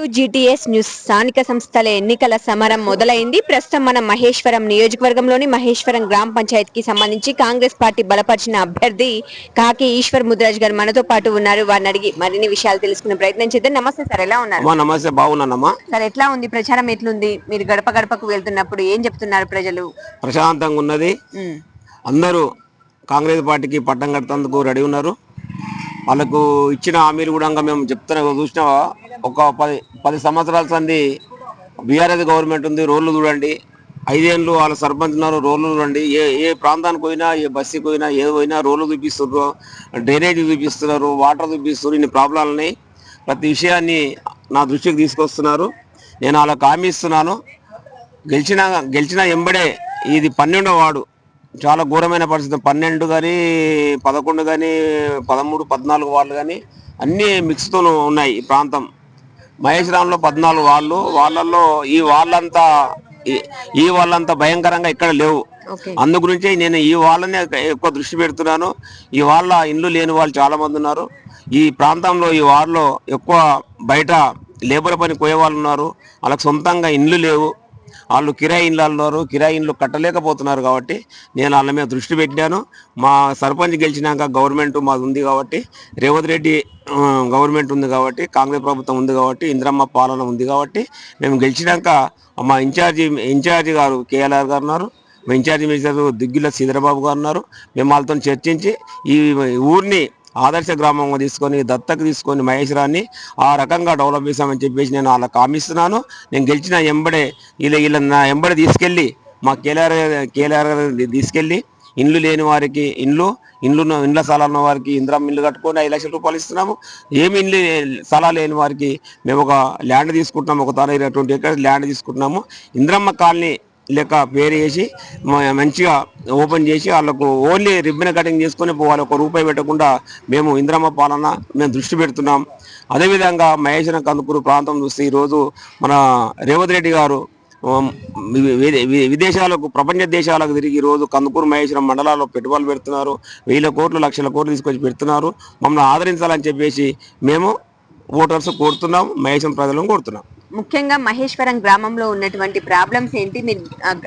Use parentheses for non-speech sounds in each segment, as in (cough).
To GTS news. స్థానిక సంస్థల ఎన్నికల సమరం మొదలైంది. ప్రస్తుతం మనం మహేశ్వరం నియోజకవర్గంలోని మహేశ్వరం గ్రామ పంచాయతీకి సంబంధించి కాంగ్రెస్ పార్టీ బలపరిచిన అభ్యర్థి కాకి ఈశ్వర్ ముద్రాజ్ గారు మనతో పాటు ఉన్నారు. వారిని అడిగి మరిన్ని విషయాలు తెలుసుకునే ప్రయత్నం చేద్దాం. నమస్తే సార్ ఎలా ఉన్నారు? నమస్తే. బాగున్నానమ్మా. సార్ ఎట్లా ఉంది? ప్రచారం ఎట్లుంది? మీరు గడప గడపకు వెళ్తున్నప్పుడు ఏం చెప్తున్నారు ప్రజలు? ప్రశాంతంగా ఉన్నది. అందరూ కాంగ్రెస్ పార్టీకి పట్టం కట్టేందుకు రెడీ ఉన్నారు. వాళ్ళకు ఇచ్చిన హామీలు కూడా మేము చెప్తున్నా చూసినావా? ఒక పది పది సంవత్సరాల సంది బీఆర్ఎస్ గవర్నమెంట్ ఉంది రోడ్లు చూడండి. ఐదేళ్ళు వాళ్ళ సర్పంచ్ ఉన్నారు రోడ్లు చూడండి. ఏ ఏ ప్రాంతానికి పోయినా ఏ బస్సుకి పోయినా ఏది పోయినా రోడ్లు చూపిస్తున్నారు డ్రైనేజ్ చూపిస్తున్నారు వాటర్ చూపిస్తున్నారు ఇన్ని ప్రాబ్లాలు ఉన్నాయి. ప్రతి విషయాన్ని నా దృష్టికి తీసుకొస్తున్నారు. నేను వాళ్ళకి హామీ ఇస్తున్నాను. గెలిచిన గెలిచిన ఎంబడే ఇది పన్నెండో వాడు చాలా ఘోరమైన పరిస్థితి. పన్నెండు కానీ పదకొండు కానీ పదమూడు పద్నాలుగు వాళ్ళు కానీ అన్నీ మిక్స్తో ఉన్నాయి ఈ ప్రాంతం. మహేష్ రామ్లో పద్నాలుగు వాళ్ళు వాళ్ళల్లో ఈ వాళ్ళంతా ఈ- వాళ్ళంతా భయంకరంగా ఇక్కడ లేవు. అందు గురించి నేను ఈ వాళ్ళనే ఎక్కువ దృష్టి పెడుతున్నాను. ఈ వాళ్ళ ఇండ్లు లేని వాళ్ళు చాలా మంది ఉన్నారు. ఈ ప్రాంతంలో ఈ వార్డులో ఎక్కువ బయట లేబర్ పని పోయే వాళ్ళు ఉన్నారు. వాళ్ళకి సొంతంగా ఇండ్లు లేవు. వాళ్ళు కిరాయి ఇండ్లు ఉన్నారు కిరాయి ఇండ్లు కట్టలేకపోతున్నారు కాబట్టి నేను వాళ్ళ మీద దృష్టి పెట్టాను. మా సర్పంచ్ గెలిచినాక గవర్నమెంట్ మాది ఉంది కాబట్టి రేవంత్ రెడ్డి గవర్నమెంట్ ఉంది కాబట్టి కాంగ్రెస్ ప్రభుత్వం ఉంది కాబట్టి ఇంద్రమ్మ పాలన ఉంది కాబట్టి మేము గెలిచినాక మా ఇన్ఛార్జి ఇన్ఛార్జి గారు కేఎల్ఆర్ గారు ఉన్నారు. మా ఇన్ఛార్జి మినిస్టర్ దిగ్గిల శ్రీధరబాబు గారు ఉన్నారు. మేము వాళ్ళతో చర్చించి ఈ ఊరిని ఆదర్శ గ్రామంగా తీసుకొని దత్తకు తీసుకొని మహేశ్వరాన్ని ఆ రకంగా డెవలప్ చేశామని చెప్పేసి నేను వాళ్ళకి హామీస్తున్నాను. నేను గెలిచిన ఎంబడే వీళ్ళ వీళ్ళ నా ఎంబడే తీసుకెళ్ళి మా కేలార్ కేలార్ తీసుకెళ్ళి ఇండ్లు లేని వారికి ఇండ్లు ఇండ్లు ఇండ్ల స్థలాలు ఉన్న వారికి ఇంద్రం ఇల్లు కట్టుకొని ఐదు లక్షల రూపాయలు ఇస్తున్నాము. ఏమి ఇండ్లు స్థలాలు లేని వారికి మేము ఒక ల్యాండ్ తీసుకుంటున్నాము ఒక తన ట్వంటీ ఎకర్స్ ల్యాండ్ తీసుకుంటున్నాము. ఇంద్రమ్మ కాలనీ లెక్క పేరు వేసి మంచిగా ఓపెన్ చేసి వాళ్ళకు ఓన్లీ రిబ్బన్ కటింగ్ చేసుకొని వాళ్ళు ఒక రూపాయి పెట్టకుండా మేము ఇంద్రమ్మ పాలన మేము దృష్టి పెడుతున్నాం. అదేవిధంగా మహేశ్వరం కందుకూరు ప్రాంతం చూస్తే ఈరోజు మన రేవంత్ రెడ్డి గారు విదేశాలకు ప్రపంచ దేశాలకు తిరిగి రోజు కందుకూరు మహేశ్వరం మండలాల్లో పెట్టుబడులు పెడుతున్నారు. వేల కోట్లు లక్షల కోట్లు తీసుకొచ్చి పెడుతున్నారు. మమ్మల్ని ఆదరించాలని చెప్పేసి మేము ఓటర్స్ కోరుతున్నాం. మహేశ్వరం ప్రజలను కోరుతున్నాం. ముఖ్యంగా మహేశ్వరం గ్రామంలో ఉన్నటువంటి ప్రాబ్లమ్స్ ఏంటి? మీరు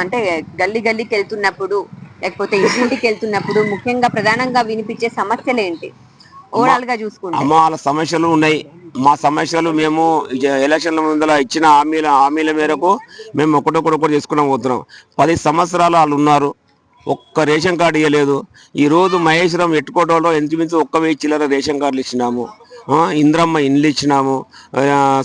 అంటే గల్లీ గల్లీకి వెళ్తున్నప్పుడు లేకపోతే ఇంటింటికి వెళ్తున్నప్పుడు ముఖ్యంగా ప్రధానంగా వినిపించే సమస్యలు ఏంటి? ఓవరాల్గా చూసుకుంటే. అమ్మ వాళ్ళ సమస్యలు ఉన్నాయి. మా సమస్యలు మేము ఎలక్షన్ల ముందర ఇచ్చిన హామీల హామీల మేరకు మేము ఒకటొకటి చేసుకున్నాం పోతున్నాం. పది సంవత్సరాలు వాళ్ళు ఉన్నారు. ఒక్క రేషన్ కార్డు ఇవ్వలేదు ఈ రోజు మహేశ్వరం ఎట్టుకోవడంలో ఎంచుమించు ఒక్క వెయ్యి చిల్లర రేషన్ కార్డులు ఇచ్చినాము. ఇంద్రమ్మ ఇండ్లు ఇచ్చినాము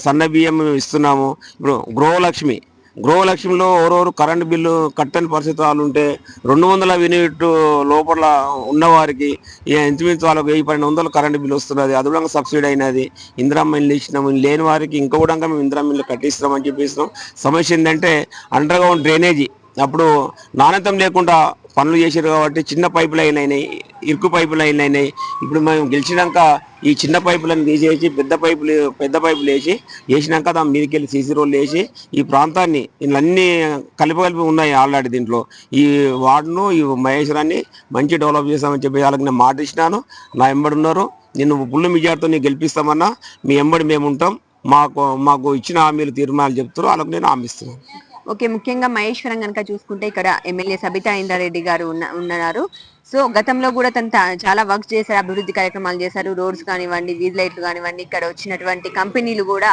సన్న బియ్యం ఇస్తున్నాము. ఇప్పుడు గృహలక్ష్మి గృహలక్ష్మిలో ఎవరెవరు కరెంట్ బిల్లు కట్టని పరిస్థితి వాళ్ళు ఉంటే రెండు వందల యూనిట్ లోపల ఉన్నవారికి ఈ ఇంచుమించు వాళ్ళకి వెయ్యి పన్నెండు వందలు కరెంట్ బిల్లు వస్తున్నది అది కూడా సబ్సిడీ అయినది. ఇందిరమ్మ ఇల్లు ఇచ్చినాము లేని వారికి ఇంకా కూడా మేము ఇందిరమ్మ ఇల్లు కట్టిస్తున్నామని చెప్పేసినాం. సమస్య ఏంటంటే అండర్ గ్రౌండ్ డ్రైనేజీ అప్పుడు నాణ్యతం లేకుండా పనులు చేశారు కాబట్టి చిన్న పైపు లైన్ అయినాయి ఇరుకు పైపు లైన్ అయినాయి. ఇప్పుడు మేము గెలిచినాక ఈ చిన్న పైపులను తీసేసి పెద్ద పైపులు పెద్ద పైపులు వేసి వేసినాక దాని మీదకి వెళ్ళి సీసీ రోడ్లు వేసి ఈ ప్రాంతాన్ని ఇవన్నీ కలిపి కలిపి ఉన్నాయి ఆల్రెడీ దీంట్లో. ఈ వార్డును ఈ మహేశ్వరాన్ని మంచి డెవలప్ చేస్తామని చెప్పి వాళ్ళకి నేను మాట ఇచ్చినాను. నా ఎంబడి ఉన్నారు. నేను పుల్లు మెజార్టీతో నీకు గెలిపిస్తామన్నా. మీ ఎంబడి మేము ఉంటాం. మాకు మాకు ఇచ్చిన హామీలు తీర్మానాలు చెప్తారు వాళ్ళకి నేను హామీ ఇస్తున్నాను. ఓకే ముఖ్యంగా మహేశ్వరం కనుక చూసుకుంటే ఇక్కడ ఎమ్మెల్యే సబితా ఇందారెడ్డి గారు ఉన్న ఉన్నారు సో గతంలో కూడా తను చాలా వర్క్ చేశారు అభివృద్ధి కార్యక్రమాలు చేశారు రోడ్స్ కానివ్వండి వీధి లైట్లు కానివ్వండి ఇక్కడ వచ్చినటువంటి కంపెనీలు కూడా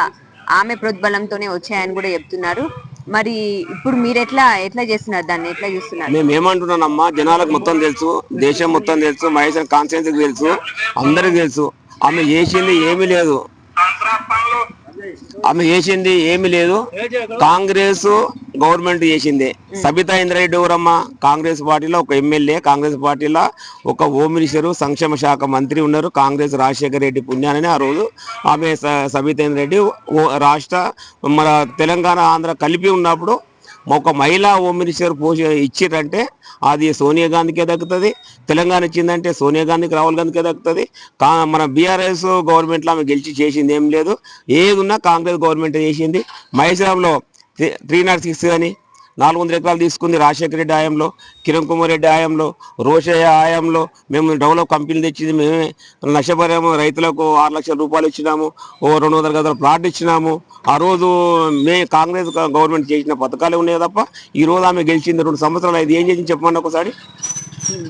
ఆమె ప్రోద్బలంతోనే వచ్చాయని కూడా చెప్తున్నారు. మరి ఇప్పుడు మీరు ఎట్లా ఎట్లా చేస్తున్నారు దాన్ని? ఎట్లా చూస్తున్నారు? మేము ఏమంటున్నానమ్మా జనాలకు మొత్తం తెలుసు దేశం మొత్తం తెలుసు మహేశ్వరం కాన్స్టిట్యూన్సీకి తెలుసు అందరికి తెలుసు. ఆమె చేసింది ఏమీ లేదు. ఆమె చేసింది ఏమీ లేదు. కాంగ్రెస్ గవర్నమెంట్ చేసింది. సబితా ఇంద్రారెడ్డి ఎవరమ్మా? కాంగ్రెస్ పార్టీలో ఒక ఎమ్మెల్యే కాంగ్రెస్ పార్టీలో ఒక హోమ్ మినిస్టర్ సంక్షేమ శాఖ మంత్రి ఉన్నారు. కాంగ్రెస్ రాజశేఖర రెడ్డి పుణ్యానని ఆ రోజు ఆమె స- సబితా ఇంద్రారెడ్డి రాష్ట్ర మన తెలంగాణ ఆంధ్ర కలిపి ఉన్నప్పుడు ఒక మహిళా హోమ్ మినిస్టర్ పోసి ఇచ్చిరంటే అది సోనియా గాంధీకే దక్కుతుంది తెలంగాణ ఇచ్చిందంటే సోనియా గాంధీకి రాహుల్ గాంధీకే దక్కుతుంది. కా మన బీఆర్ఎస్ గవర్నమెంట్లో ఆమె గెలిచి చేసింది ఏం లేదు. ఏది ఉన్నా కాంగ్రెస్ గవర్నమెంట్ చేసింది. మహేశ్వరంలో త్రీ నాట్ సిక్స్ కానీ నాలుగు వందల ఎకరాలు తీసుకుంది రాజశేఖర రెడ్డి హయాంలో కిరణ్ కుమార్ రెడ్డి హయాంలో రోషయ్య హయాంలో. మేము డెవలప్ కంపెనీలు తెచ్చింది మేమే. నష్టపరిహారం రైతులకు ఆరు లక్షల రూపాయలు ఇచ్చినాము. ఓ రెండు వందల గదుల ప్లాట్ ఇచ్చినాము. ఆ రోజు మే కాంగ్రెస్ గవర్నమెంట్ చేసిన పథకాలే ఉన్నాయి తప్ప ఈ రోజు ఆమె గెలిచింది రెండు సంవత్సరాలు. ఐదు ఏం చేసింది చెప్పండి ఒకసారి?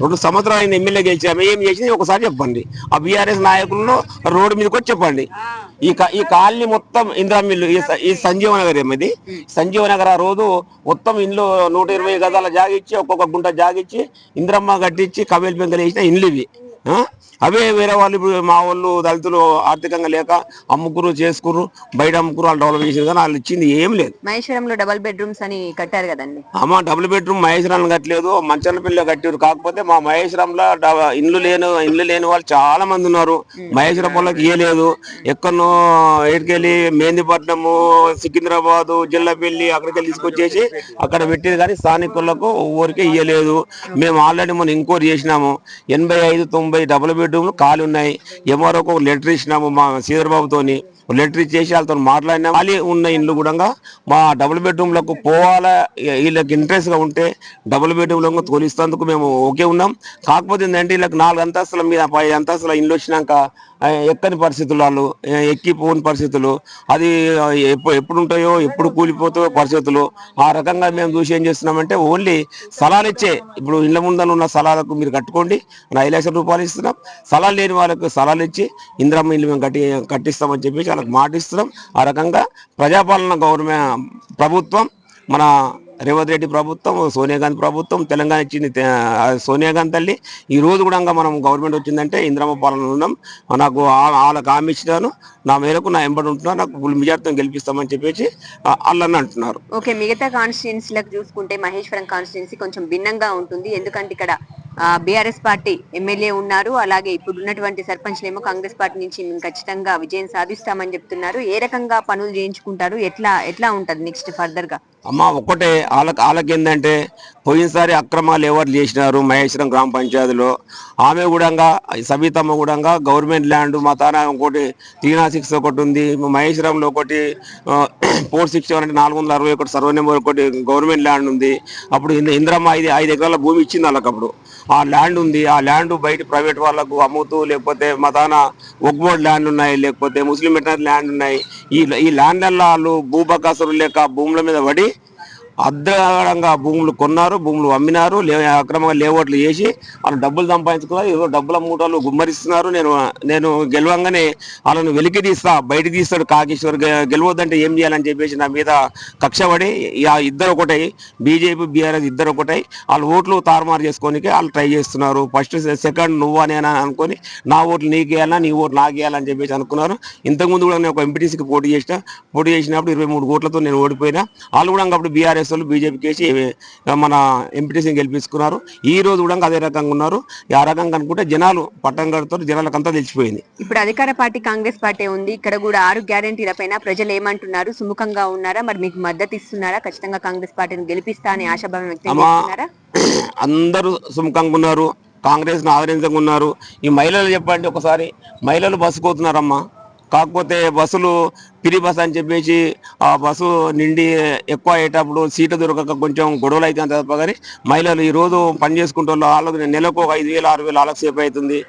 రెండు సంవత్సరాలు అయింది ఎమ్మెల్యే గెలిచి ఆమె ఏం చేసింది? ఒకసారి చెప్పండి. ఆ బీఆర్ఎస్ నాయకులను రోడ్డు మీదకి వచ్చి చెప్పండి. ఈ ఈ కాలనీ మొత్తం ఇందిరా మిల్లు ఈ సంజీవ నగర్ ఏమిది సంజీవ నగర్ ఆ రోజు మొత్తం ఇండ్లు నూట ఇరవై గదాల జాగిచ్చి ఒక్కొక్క గుంట జాగిచ్చి ఇందిరమ్మ కట్టించి కబేల్ పెంకలు వేసిన ఇండ్లు ఇవి? అవే వేరే వాళ్ళు ఇప్పుడు మా వాళ్ళు దళితులు ఆర్థికంగా లేక అమ్ముకురు చేసుకురు బయట అమ్ముకురు వాళ్ళు డెవలప్ చేసింది కానీ వాళ్ళు ఇచ్చింది ఏం లేదు. మహేశ్వరంలో డబల్ బెడ్రూమ్స్ అని కట్టారు కదండి. అమ్మ డబుల్ బెడ్రూమ్ మహేశ్వరం కట్టలేదు మంచల పిల్ల కట్టారు కాకపోతే మా మహేశ్వరంలో ఇండ్లు లేని ఇండ్లు లేని వాళ్ళు చాలా మంది ఉన్నారు. మహేశ్వరం వాళ్ళకి ఇయ్యలేదు ఎక్కడనో ఎక్కడికెళ్ళి మేందిపట్నము సికింద్రాబాదు జిల్లాపల్లి అక్కడికి వెళ్ళి తీసుకొచ్చేసి అక్కడ పెట్టేది కానీ స్థానికులకు ఊరికే ఇయ్యలేదు. మేము ఆల్రెడీ మనం ఎంక్వైరీ చేసినాము. ఎనభై ఐదు తొంభై డబుల్ బెడ్రూమ్లు ఖాళీ ఉన్నాయి. ఎంఆర్ఓకి ఒక లెటర్ ఇచ్చినాము మా శ్రీధర్బాబుతోని లెటర్ ఇచ్చేసి వాళ్ళతో మాట్లాడినా ఖాళీ ఉన్న ఇండ్లు కూడా మా డబుల్ బెడ్రూమ్లకు పోవాలా వీళ్ళకి ఇంట్రెస్ట్గా ఉంటే డబుల్ బెడ్రూమ్లకు తోలిస్తేందుకు మేము ఓకే ఉన్నాం. కాకపోతే ఏంటంటే వీళ్ళకి నాలుగు అంతస్తుల మీద పై అంతస్తుల ఇండ్లు వచ్చినాక ఎక్కని పరిస్థితులు వాళ్ళు ఎక్కిపోని పరిస్థితులు అది ఎప్పుడు ఎప్పుడు ఉంటాయో ఎప్పుడు కూలిపోతాయో పరిస్థితులు ఆ రకంగా మేము చూసి ఏం చేస్తున్నామంటే ఓన్లీ స్థలాలు ఇచ్చే ఇప్పుడు ఇళ్ళ ముందర ఉన్న స్థలాలకు మీరు కట్టుకోండి నా ఐదు లక్షల రూపాయలు ఇస్తున్నాం. స్థలాలు లేని వాళ్ళకు స్థలాలు ఇచ్చి ఇందిరమ్మ ఇల్లు మేము కట్టి కట్టిస్తామని చెప్పేసి వాళ్ళకి మాట ఇస్తున్నాం ఆ రకంగా ప్రజాపాలన గవర్నమెంట్ ప్రభుత్వం మన రేవంత్ రెడ్డి ప్రభుత్వం సోనియా గాంధీ ప్రభుత్వం తెలంగాణ ఇచ్చింది సోనియా గాంధీ తల్లి. ఈ రోజు కూడా మనం గవర్నమెంట్ వచ్చిందంటే ఇంద్రమ్మ పాలన ఉన్నాం. నాకు ఆ- వాళ్ళకి హామీ ఇచ్చినాను. నా మేరకు నా ఎంబడి ఉంటున్నారు నాకు ఫుల్ మెజార్టీతో గెలిపిస్తామని చెప్పేసి ఆ, వాళ్ళని అంటున్నారు. ఓకే మిగతా కాన్స్టిట్యున్సీలకు చూసుకుంటే మహేశ్వరం కాన్స్టిట్యున్సీ కొంచెం భిన్నంగా ఉంటుంది. ఎందుకంటే ఇక్కడ బీఆర్ఎస్ పార్టీ ఎమ్మెల్యే ఉన్నారు. అలాగే ఇప్పుడు ఉన్నటువంటి సర్పంచ్లేమో కాంగ్రెస్ పార్టీ నుంచి మేము ఖచ్చితంగా విజయం సాధిస్తామని చెప్తున్నారు. ఏ రకంగా పనులు చేయించుకుంటారు? ఎట్లా ఎట్లా ఉంటుంది నెక్స్ట్ ఫర్దర్గా? అమ్మ ఒక్కటే వాళ్ళకి వాళ్ళకి ఏంటంటే పోయినసారి అక్రమాలు ఎవరు చేసినారు మహేశ్వరం గ్రామ పంచాయతీలో? ఆమె కూడా సవితమ్మ కూడా గవర్నమెంట్ ల్యాండ్ మా తాన ఒకటి త్రీ నాట్ సిక్స్ ఒకటి ఉంది మహేశ్వరంలో ఒకటి (clears throat) ఫోర్ సిక్స్ అంటే నాలుగు వందల అరవై ఒకటి సర్వే నెంబర్ ఒకటి గవర్నమెంట్ ల్యాండ్ ఉంది. అప్పుడు ఇంద్రమ్మ ఐదు ఐదు ఎకరాల భూమి ఇచ్చింది వాళ్ళకి అప్పుడు ఆ ల్యాండ్ ఉంది ఆ ల్యాండ్ బయట ప్రైవేట్ వాళ్ళకు అమ్ముతూ లేకపోతే మా తాన ఒగ్మోడ్ ల్యాండ్ ఉన్నాయి లేకపోతే ముస్లిం మెటర్ ల్యాండ్ ఉన్నాయి. ఈ ఈ ల్యాండ్లలో వాళ్ళు భూబకాసులు లేక భూముల మీద పడి అర్ధంగా భూములు కొన్నారు భూములు అమ్మినారు లే అక్రమంగా లేఅవుట్లు చేసి వాళ్ళు డబ్బులు సంపాదించుకున్నారు ఏదో డబ్బుల మూటలు గుమ్మరిస్తున్నారు నేను నేను గెలవంగానే వాళ్ళను వెలికి తీస్తా బయటికి తీస్తాడు కాకేశ్వర్ గెలవద్దంటే ఏం చేయాలని చెప్పేసి నా మీద కక్షపడి ఇద్దరు ఒకటై బీజేపీ బీఆర్ఎస్ ఇద్దరు ఒకటై వాళ్ళు ఓట్లు తారుమారు చేసుకోనికి వాళ్ళు ట్రై చేస్తున్నారు. ఫస్ట్ సెకండ్ నువ్వు అని అని అనుకొని నా ఓట్లు నీకు వేయాలన్నా నీ ఓట్లు నాకు వేయాలని చెప్పేసి అనుకున్నారు. ఇంతకుముందు కూడా నేను ఒక ఎంపీటీసీకి పోటీ చేసిన పోటీ చేసినప్పుడు ఇరవై మూడు ఓట్లతో నేను ఓడిపోయినా. వాళ్ళు కూడా అప్పుడు బీఆర్ఎస్ వాళ్ళు బీజేపీకి వేసి మన ఎంపీటీసీని గెలిపించుకున్నారు. ఈ రోజు కూడా అదే రకంగా ఉన్నారు. ఆ రకంగా అనుకుంటే జనాలు పట్టం కడుతారు జనాలకు అంతా తెలిసిపోయింది. ఇప్పుడు అధికార పార్టీ కాంగ్రెస్ పార్టీ ఉంది. ఇక్కడ కూడా ఆరు గ్యారెంటీల పైన ప్రజలు ఏమంటున్నారు? సుముఖంగా ఉన్నారా? మరి మీకు మద్దతు ఇస్తున్నారా? ఖచ్చితంగా కాంగ్రెస్ పార్టీని గెలిపిస్తా అని ఆశాభావం వ్యక్తం అమ్మా. చేస్తున్నారా? (clears throat) అందరూ సుముఖంగా ఉన్నారు. కాంగ్రెస్ ఆదరించంగా ఉన్నారు. ఈ మహిళలు చెప్పండి ఒకసారి. మహిళలు బస్సు పోతున్నారమ్మా. కాకపోతే బస్సులు పిరి బస్ అని చెప్పేసి ఆ బస్సు నిండి ఎక్కువ అయ్యేటప్పుడు సీటు దొరకక కొంచెం గొడవలు అవుతుంది తప్ప కానీ మహిళలు ఈరోజు పని చేసుకుంటే వాళ్ళకి నెలకు ఒక ఐదు వేలు ఆరు వేలు వాళ్ళకి సేపు అవుతుంది.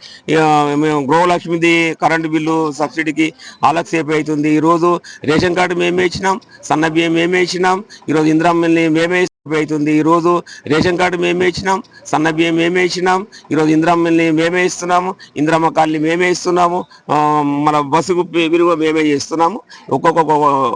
మేము గృహలక్ష్మిది కరెంటు బిల్లు సబ్సిడీకి వాళ్ళకి సేపు అవుతుంది. ఈరోజు రేషన్ కార్డు మేమే ఇచ్చినాం సన్న బియ్యం మేమే ఇచ్చినాం ఈరోజు ఇందిరమ్మల్ని మేమే అవుతుంది ఈరోజు రేషన్ కార్డు మేమే ఇచ్చినాం సన్న బియ్యం మేమే ఇచ్చినాం ఈరోజు ఇందిరమ్మల్ని మేమే ఇస్తున్నాము ఇందిరమ్మ కాలనీ మేమే ఇస్తున్నాము మన బస్సుకు విలువ మేమే చేస్తున్నాము. ఒక్కొక్క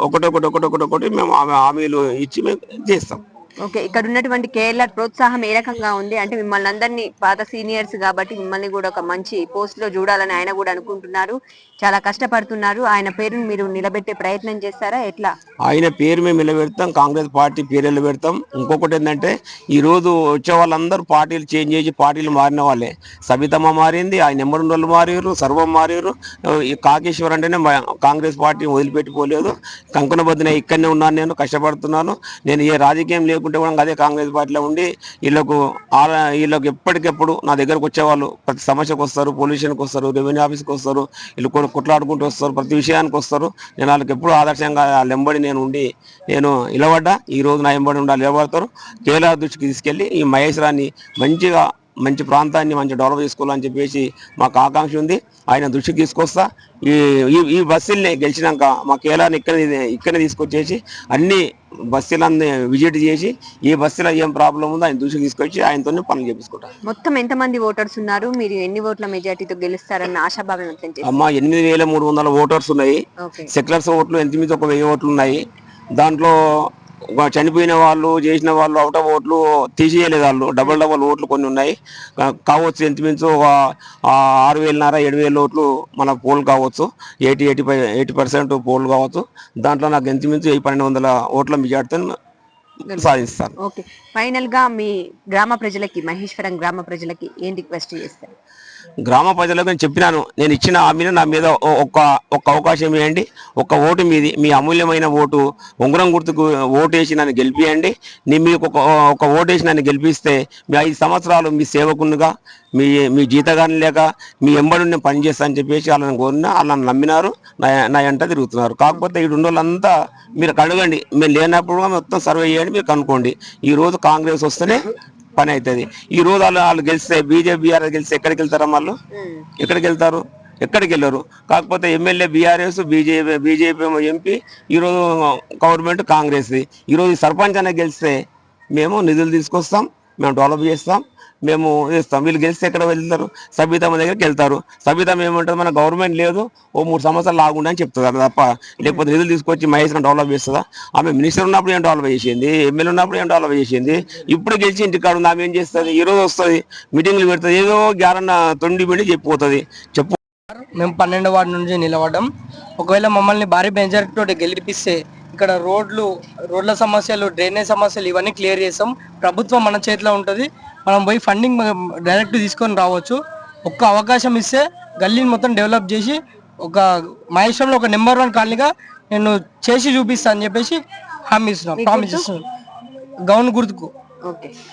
ఒకటి ఒకటి ఒకటి ఒకటి ఒకటి మేము హామీలు ఇచ్చి మేము చేస్తాం. ఓకే ఇక్కడ ఉన్నటువంటి కేరళ ప్రోత్సాహం ఏ రకంగా ఉంది? అంటే మిమ్మల్ని అందరినీ పాత సీనియర్స్ కాబట్టి మిమ్మల్ని కూడా ఒక మంచి పోస్ట్లో చూడాలని ఆయన కూడా అనుకుంటున్నారు. చాలా కష్టపడుతున్నారు. ఆయన పేరును మీరు నిలబెట్టే ప్రయత్నం చేస్తారా? ఎట్లా? ఆయన పేరు మేము నిలబెడతాం కాంగ్రెస్ పార్టీ పేరు నిలబెడతాం. ఇంకొకటి ఏంటంటే ఈ రోజు వచ్చే వాళ్ళందరూ పార్టీలు చేంజ్ చేసి పార్టీలు మారిన వాళ్ళే. సబితమ్మ మారింది ఆయన ఎమ్మడి వాళ్ళు మారారు సర్వం మారారు. కాకేశ్వర్ అంటేనే కాంగ్రెస్ పార్టీ వదిలిపెట్టిపోలేదు కంకణబద్దిన ఇక్కడనే ఉన్నాను నేను కష్టపడుతున్నాను. నేను ఏ రాజకీయం లేదు లేకుంటే కూడా అదే కాంగ్రెస్ పార్టీలో ఉండి వీళ్ళకు వీళ్ళకి ఎప్పటికెప్పుడు నా దగ్గరకు వచ్చేవాళ్ళు ప్రతి సమస్యకు వస్తారు పొల్యూషన్కి వస్తారు రెవెన్యూ ఆఫీస్కి వస్తారు వీళ్ళు కొట్లాడుకుంటూ వస్తారు ప్రతి విషయానికి వస్తారు. నేను వాళ్ళకి ఎప్పుడు ఆదర్శంగా వాళ్ళ వెంబడి నేను ఉండి నేను నిలబడ్డా. ఈ రోజు నా వెంబడి ఉండాలి నిలబడతారు. కేరళ దృష్టికి తీసుకెళ్ళి ఈ మహేశ్వరాన్ని మంచిగా మంచి ప్రాంతాన్ని మంచి డెవలప్ చేసుకోవాలని చెప్పేసి మాకు ఆకాంక్ష ఉంది. ఆయన దృష్టికి తీసుకొస్తా. ఈ ఈ- బస్సుల్ని గెలిచినాక మా కేరళని ఇక్కడ ఇక్కడ తీసుకొచ్చేసి అన్ని బస్సులన్నీ విజిట్ చేసి ఈ బస్సులో ఏం ప్రాబ్లం ఉందో ఆయన దృష్టికి తీసుకొచ్చి ఆయనతో పనులు చేపించుకుంటాం. మొత్తం ఎంతమంది ఓటర్స్ ఉన్నారు? మీరు ఎన్ని ఓట్ల మెజార్టీతో గెలుస్తారన్న ఆశాభావం అమ్మ ఎనిమిది వేల మూడు వందల ఓటర్స్ ఉన్నాయి. సెక్యులర్స్ ఓట్లు ఎనిమిది ఒక వెయ్యి ఓట్లు ఉన్నాయి. దాంట్లో చనిపోయిన వాళ్ళు చేసిన వాళ్ళు అవుట్ ఆఫ్ ఓట్లు తీసేయలేదు వాళ్ళు. డబల్ డబల్ ఓట్లు కొన్ని ఉన్నాయి. కావచ్చు ఇంచుమించు ఒక ఆరు వేలన్నర ఏడు వేల ఓట్లు మన పోల్ కావచ్చు. Eighty eighty five eighty percent poll కావచ్చు. దాంట్లో నాకు ఇంచుమించు వెయ్యి పన్నెండు వందల ఓట్ల మెజార్టీతో సాధిస్తాను. ఓకే. ఫైనల్గా మీ గ్రామ ప్రజలకి మహేశ్వరం గ్రామ ప్రజలకి ఏం రిక్వెస్ట్ చేస్తారు? గ్రామ ప్రజలకు నేను చెప్పినాను. నేను ఇచ్చిన హామీని నా మీద ఒ- ఒక్క ఒక్క అవకాశం ఇవ్వండి. ఒక్క ఓటు మీది మీ అమూల్యమైన ఓటు ఉంగరం గుర్తుకు ఓటు వేసి నన్ను గెలిపియండి. నీ మీకు ఒక ఒక ఓటు వేసి నన్ను గెలిపిస్తే మీ ఐదు సంవత్సరాలు మీ సేవకునిగా మీ మీ జీతగాని లేక మీ ఎంబడి నేను పనిచేస్తా అని చెప్పేసి వాళ్ళని కోరిన వాళ్ళని నమ్మినారు. నా నా ఎంట తిరుగుతున్నారు. కాకపోతే ఈ రెండు వాళ్ళంతా మీరు కడగండి. మీరు లేనప్పుడు మొత్తం సర్వే చేయండి మీరు కనుక్కోండి. ఈ రోజు కాంగ్రెస్ వస్తేనే పని అవుతుంది. ఈ రోజు వాళ్ళు వాళ్ళు గెలిస్తే బీజేపీ బీఆర్ఎస్ గెలిస్తే ఎక్కడికి వెళ్తారా వాళ్ళు? ఎక్కడికి వెళ్తారు? ఎక్కడికి వెళ్ళరు? కాకపోతే MLA BRS BJP BJP MP ఈరోజు గవర్నమెంట్ కాంగ్రెస్ ఈరోజు సర్పంచ్ అనేది గెలిస్తే మేము నిధులు తీసుకొస్తాం. మేము డెవలప్ చేస్తాం. మేము ఇస్తాం. వీళ్ళు గెలిస్తే ఎక్కడ వెళ్తారు? సబితమ్మ దగ్గరికి వెళ్తారు. సబితమ్మ ఏమంటుంది? మన గవర్నమెంట్ లేదు. ఓ మూడు సంవత్సరాలు లాగుండని అని చెప్తుంది. తప్ప లేకపోతే నిధులు తీసుకొచ్చి మహేష్ డెవలప్ చేస్తుందా? ఆమె మినిస్టర్ ఉన్నప్పుడు ఏం డెవలప్ చేసింది? ఎమ్మెల్యే ఉన్నప్పుడు ఏం డెవలప్ చేసింది? ఇప్పుడు గెలిచి ఇంటికాడ ఉంది? ఆమె ఏం చేస్తుంది? ఈ రోజు వస్తుంది. మీటింగ్లు పెడుతుంది. ఏదో గ్యారన్న తొండి పిండి చెప్పిపోతుంది. చెప్పు. మేము పన్నెండు వార్డు నుంచి నిలబడడం. ఒకవేళ మమ్మల్ని భారీ మెజారిటీ తోటి గెలిపిస్తే ఇక్కడ రోడ్లు రోడ్ల సమస్యలు డ్రైనేజ్ సమస్యలు ఇవన్నీ క్లియర్ చేస్తాం. ప్రభుత్వం మన చేతిలో ఉంటుంది. మనం పోయి ఫండింగ్ డైరెక్ట్ తీసుకొని రావచ్చు. ఒక్క అవకాశం ఇస్తే గల్లీని మొత్తం డెవలప్ చేసి ఒక మహేశ్వరంలో ఒక నెంబర్ వన్ కాలనీగా నేను చేసి చూపిస్తా అని చెప్పేసి హామీ ఇస్తున్నాను ప్రామిస్ ఇస్తున్నాను గౌన్ గుర్తుకు. ఓకే.